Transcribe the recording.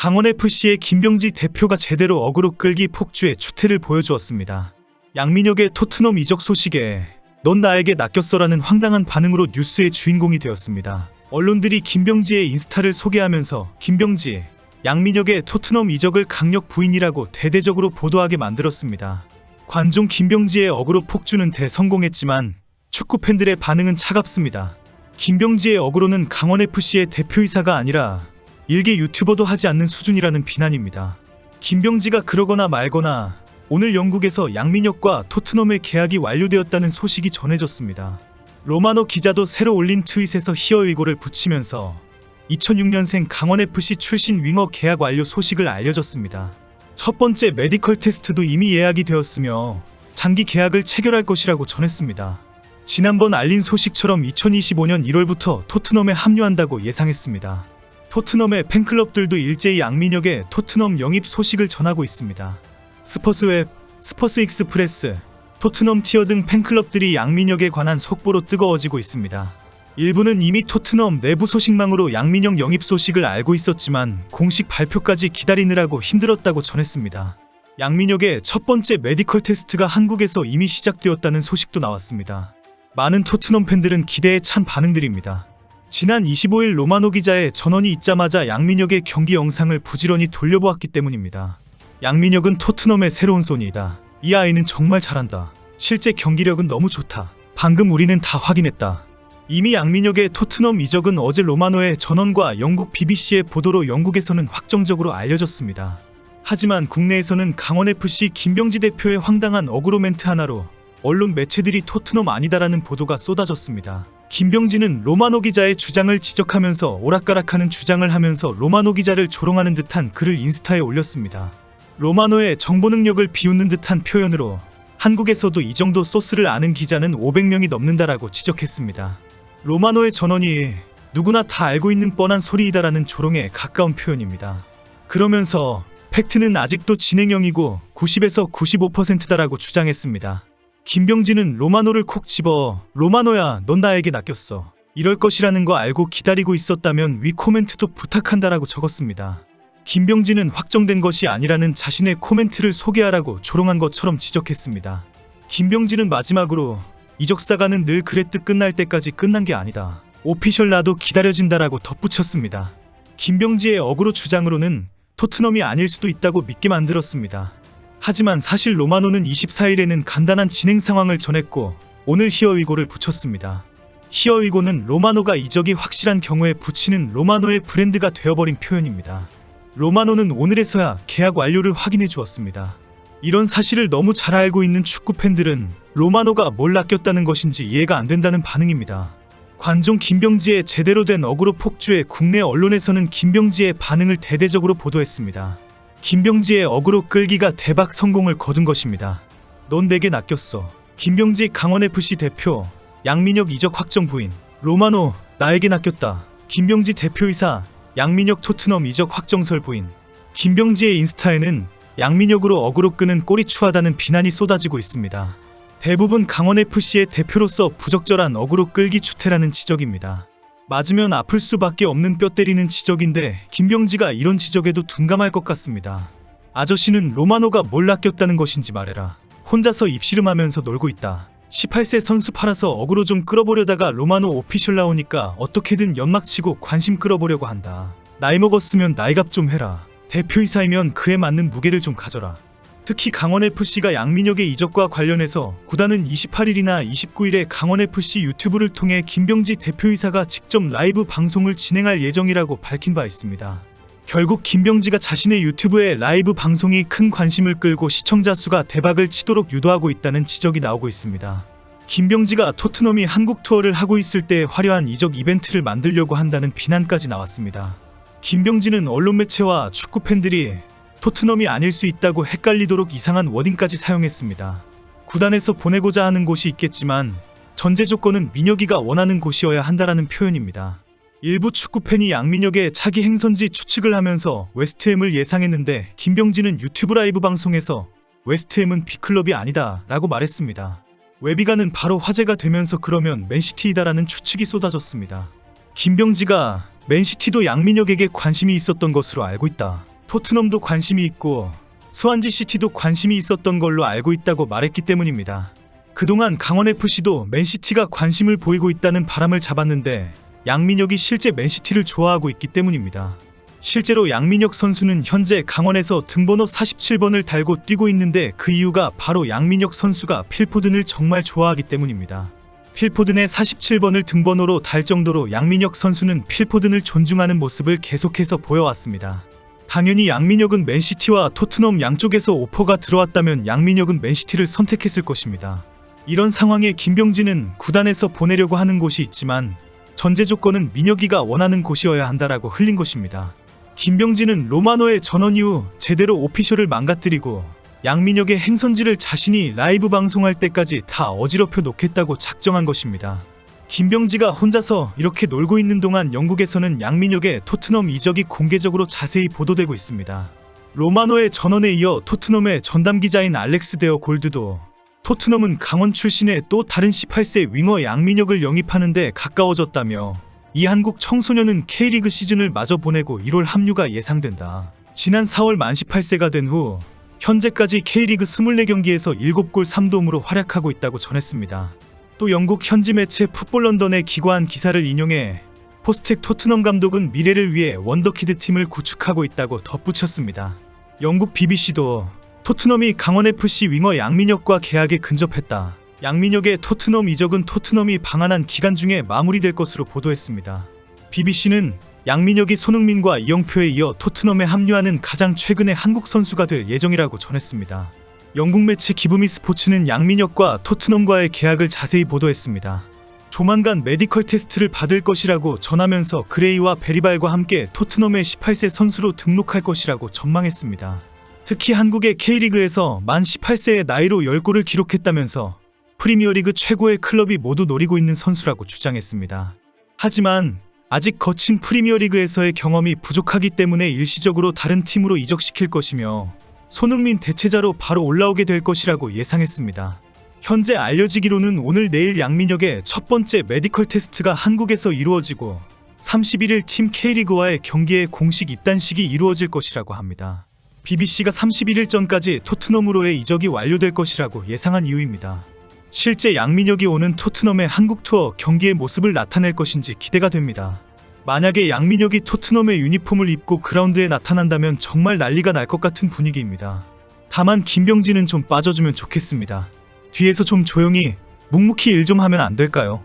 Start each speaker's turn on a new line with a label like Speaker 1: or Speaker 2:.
Speaker 1: 강원FC의 김병지 대표가 제대로 어그로 끌기 폭주의 추태를 보여주었습니다. 양민혁의 토트넘 이적 소식에 넌 나에게 낚였어라는 황당한 반응으로 뉴스의 주인공이 되었습니다. 언론들이 김병지의 인스타를 소개하면서 김병지, 양민혁의 토트넘 이적을 강력 부인이라고 대대적으로 보도하게 만들었습니다. 관종 김병지의 어그로 폭주는 대성공했지만 축구 팬들의 반응은 차갑습니다. 김병지의 어그로는 강원FC의 대표이사가 아니라 일개 유튜버도 하지 않는 수준이라는 비난입니다. 김병지가 그러거나 말거나 오늘 영국에서 양민혁과 토트넘의 계약이 완료되었다는 소식이 전해졌습니다. 로마노 기자도 새로 올린 트윗에서 희어의고를 붙이면서 2006년생 강원FC 출신 윙어 계약 완료 소식을 알려줬습니다. 첫 번째 메디컬 테스트도 이미 예약이 되었으며 장기 계약을 체결할 것이라고 전했습니다. 지난번 알린 소식처럼 2025년 1월부터 토트넘에 합류한다고 예상했습니다. 토트넘의 팬클럽들도 일제히 양민혁의 토트넘 영입 소식을 전하고 있습니다. 스퍼스 웹, 스퍼스 익스프레스, 토트넘 티어 등 팬클럽들이 양민혁에 관한 속보로 뜨거워지고 있습니다. 일부는 이미 토트넘 내부 소식망으로 양민혁 영입 소식을 알고 있었지만 공식 발표까지 기다리느라고 힘들었다고 전했습니다. 양민혁의 첫 번째 메디컬 테스트가 한국에서 이미 시작되었다는 소식도 나왔습니다. 많은 토트넘 팬들은 기대에 찬 반응들입니다. 지난 25일 로마노 기자의 전원이 있자마자 양민혁의 경기 영상을 부지런히 돌려보았기 때문입니다. 양민혁은 토트넘의 새로운 손이다. 이 아이는 정말 잘한다. 실제 경기력은 너무 좋다. 방금 우리는 다 확인했다. 이미 양민혁의 토트넘 이적은 어제 로마노의 전원과 영국 BBC의 보도로 영국에서는 확정적으로 알려졌습니다. 하지만 국내에서는 강원FC 김병지 대표의 황당한 어그로 멘트 하나로 언론 매체들이 토트넘 아니다라는 보도가 쏟아졌습니다. 김병지는 로마노 기자의 주장을 지적하면서 오락가락하는 주장을 하면서 로마노 기자를 조롱하는 듯한 글을 인스타에 올렸습니다. 로마노의 정보 능력을 비웃는 듯한 표현으로 한국에서도 이 정도 소스를 아는 기자는 500명이 넘는다라고 지적했습니다. 로마노의 전원이 누구나 다 알고 있는 뻔한 소리이다라는 조롱에 가까운 표현입니다. 그러면서 팩트는 아직도 진행형이고 90에서 95%다라고 주장했습니다. 김병진은 로마노를 콕 집어 로마노야 넌 나에게 낚였어. 이럴 것이라는 거 알고 기다리고 있었다면 위 코멘트도 부탁한다라고 적었습니다. 김병진은 확정된 것이 아니라는 자신의 코멘트를 소개하라고 조롱한 것처럼 지적했습니다. 김병진은 마지막으로 이적사가는 늘 그랬듯 끝날 때까지 끝난 게 아니다. 오피셜 나도 기다려진다라고 덧붙였습니다. 김병지의 어그로 주장으로는 토트넘이 아닐 수도 있다고 믿게 만들었습니다. 하지만 사실 로마노는 24일에는 간단한 진행 상황을 전했고 오늘 히어위고를 붙였습니다. 히어위고는 로마노가 이적이 확실한 경우에 붙이는 로마노의 브랜드가 되어버린 표현입니다. 로마노는 오늘에서야 계약 완료를 확인해 주었습니다. 이런 사실을 너무 잘 알고 있는 축구 팬들은 로마노가 뭘 낚였다는 것인지 이해가 안 된다는 반응입니다. 관종 김병지의 제대로 된 어그로 폭주에 국내 언론에서는 김병지의 반응을 대대적으로 보도했습니다. 김병지의 어그로 끌기가 대박 성공을 거둔 것입니다. 넌 내게 낚였어. 김병지 강원FC 대표, 양민혁 이적 확정 부인, 로마노 나에게 낚였다. 김병지 대표이사, 양민혁 토트넘 이적 확정설 부인. 김병지의 인스타에는 양민혁으로 어그로 끄는 꼴이 추하다는 비난이 쏟아지고 있습니다. 대부분 강원FC의 대표로서 부적절한 어그로 끌기 추태라는 지적입니다. 맞으면 아플 수밖에 없는 뼈 때리는 지적인데 김병지가 이런 지적에도 둔감할 것 같습니다. 아저씨는 로마노가 뭘 낚였다는 것인지 말해라. 혼자서 입씨름하면서 놀고 있다. 18세 선수 팔아서 어그로 좀 끌어보려다가 로마노 오피셜 나오니까 어떻게든 연막치고 관심 끌어보려고 한다. 나이 먹었으면 나이값 좀 해라. 대표이사이면 그에 맞는 무게를 좀 가져라. 특히 강원FC가 양민혁의 이적과 관련해서 구단은 28일이나 29일에 강원FC 유튜브를 통해 김병지 대표이사가 직접 라이브 방송을 진행할 예정이라고 밝힌 바 있습니다. 결국 김병지가 자신의 유튜브에 라이브 방송이 큰 관심을 끌고 시청자 수가 대박을 치도록 유도하고 있다는 지적이 나오고 있습니다. 김병지가 토트넘이 한국 투어를 하고 있을 때 화려한 이적 이벤트를 만들려고 한다는 비난까지 나왔습니다. 김병지는 언론 매체와 축구 팬들이 토트넘이 아닐 수 있다고 헷갈리도록 이상한 워딩까지 사용했습니다. 구단에서 보내고자 하는 곳이 있겠지만 전제 조건은 민혁이가 원하는 곳이어야 한다라는 표현입니다. 일부 축구 팬이 양민혁의 차기 행선지 추측을 하면서 웨스트햄을 예상했는데 김병진은 유튜브 라이브 방송에서 웨스트햄은 B클럽이 아니다 라고 말했습니다. 웨비가는 바로 화제가 되면서 그러면 맨시티이다라는 추측이 쏟아졌습니다. 김병지가 맨시티도 양민혁에게 관심이 있었던 것으로 알고 있다. 토트넘도 관심이 있고 스완지 시티도 관심이 있었던 걸로 알고 있다고 말했기 때문입니다. 그동안 강원FC도 맨시티가 관심을 보이고 있다는 바람을 잡았는데 양민혁이 실제 맨시티를 좋아하고 있기 때문입니다. 실제로 양민혁 선수는 현재 강원에서 등번호 47번을 달고 뛰고 있는데 그 이유가 바로 양민혁 선수가 필포든을 정말 좋아하기 때문입니다. 필포든의 47번을 등번호로 달 정도로 양민혁 선수는 필포든을 존중하는 모습을 계속해서 보여왔습니다. 당연히 양민혁은 맨시티와 토트넘 양쪽에서 오퍼가 들어왔다면 양민혁은 맨시티를 선택했을 것입니다. 이런 상황에 김병진은 구단에서 보내려고 하는 곳이 있지만 전제 조건은 민혁이가 원하는 곳이어야 한다라고 흘린 것입니다. 김병진은 로마노의 전원 이후 제대로 오피셜을 망가뜨리고 양민혁의 행선지를 자신이 라이브 방송할 때까지 다 어지럽혀 놓겠다고 작정한 것입니다. 김병지가 혼자서 이렇게 놀고 있는 동안 영국에서는 양민혁의 토트넘 이적이 공개적으로 자세히 보도되고 있습니다. 로마노의 전원에 이어 토트넘의 전담 기자인 알렉스 데어 골드도 토트넘은 강원 출신의 또 다른 18세 윙어 양민혁을 영입하는데 가까워졌다며 이 한국 청소년은 K리그 시즌을 마저 보내고 1월 합류가 예상된다. 지난 4월 만 18세가 된 후 현재까지 K리그 24경기에서 7골 3도움으로 활약하고 있다고 전했습니다. 또 영국 현지 매체 풋볼 런던의 기고한 기사를 인용해 포스텍 토트넘 감독은 미래를 위해 원더키드 팀을 구축하고 있다고 덧붙였습니다. 영국 BBC도 토트넘이 강원FC 윙어 양민혁과 계약에 근접했다. 양민혁의 토트넘 이적은 토트넘이 방한한 기간 중에 마무리될 것으로 보도했습니다. BBC는 양민혁이 손흥민과 이영표에 이어 토트넘에 합류하는 가장 최근의 한국 선수가 될 예정이라고 전했습니다. 영국 매체 기브미 스포츠는 양민혁과 토트넘과의 계약을 자세히 보도했습니다. 조만간 메디컬 테스트를 받을 것이라고 전하면서 그레이와 베리발과 함께 토트넘의 18세 선수로 등록할 것이라고 전망했습니다. 특히 한국의 K리그에서 만 18세의 나이로 10골을 기록했다면서 프리미어리그 최고의 클럽이 모두 노리고 있는 선수라고 주장했습니다. 하지만 아직 거친 프리미어리그에서의 경험이 부족하기 때문에 일시적으로 다른 팀으로 이적시킬 것이며 손흥민 대체자로 바로 올라오게 될 것이라고 예상했습니다. 현재 알려지기로는 오늘 내일 양민혁의 첫 번째 메디컬 테스트가 한국에서 이루어지고 31일 팀 K리그와의 경기에 공식 입단식이 이루어질 것이라고 합니다. BBC가 31일 전까지 토트넘으로의 이적이 완료될 것이라고 예상한 이유입니다. 실제 양민혁이 오는 토트넘의 한국 투어 경기의 모습을 나타낼 것인지 기대가 됩니다. 만약에 양민혁이 토트넘의 유니폼을 입고 그라운드에 나타난다면 정말 난리가 날 것 같은 분위기입니다. 다만 김병진은 좀 빠져주면 좋겠습니다. 뒤에서 좀 조용히 묵묵히 일 좀 하면 안 될까요?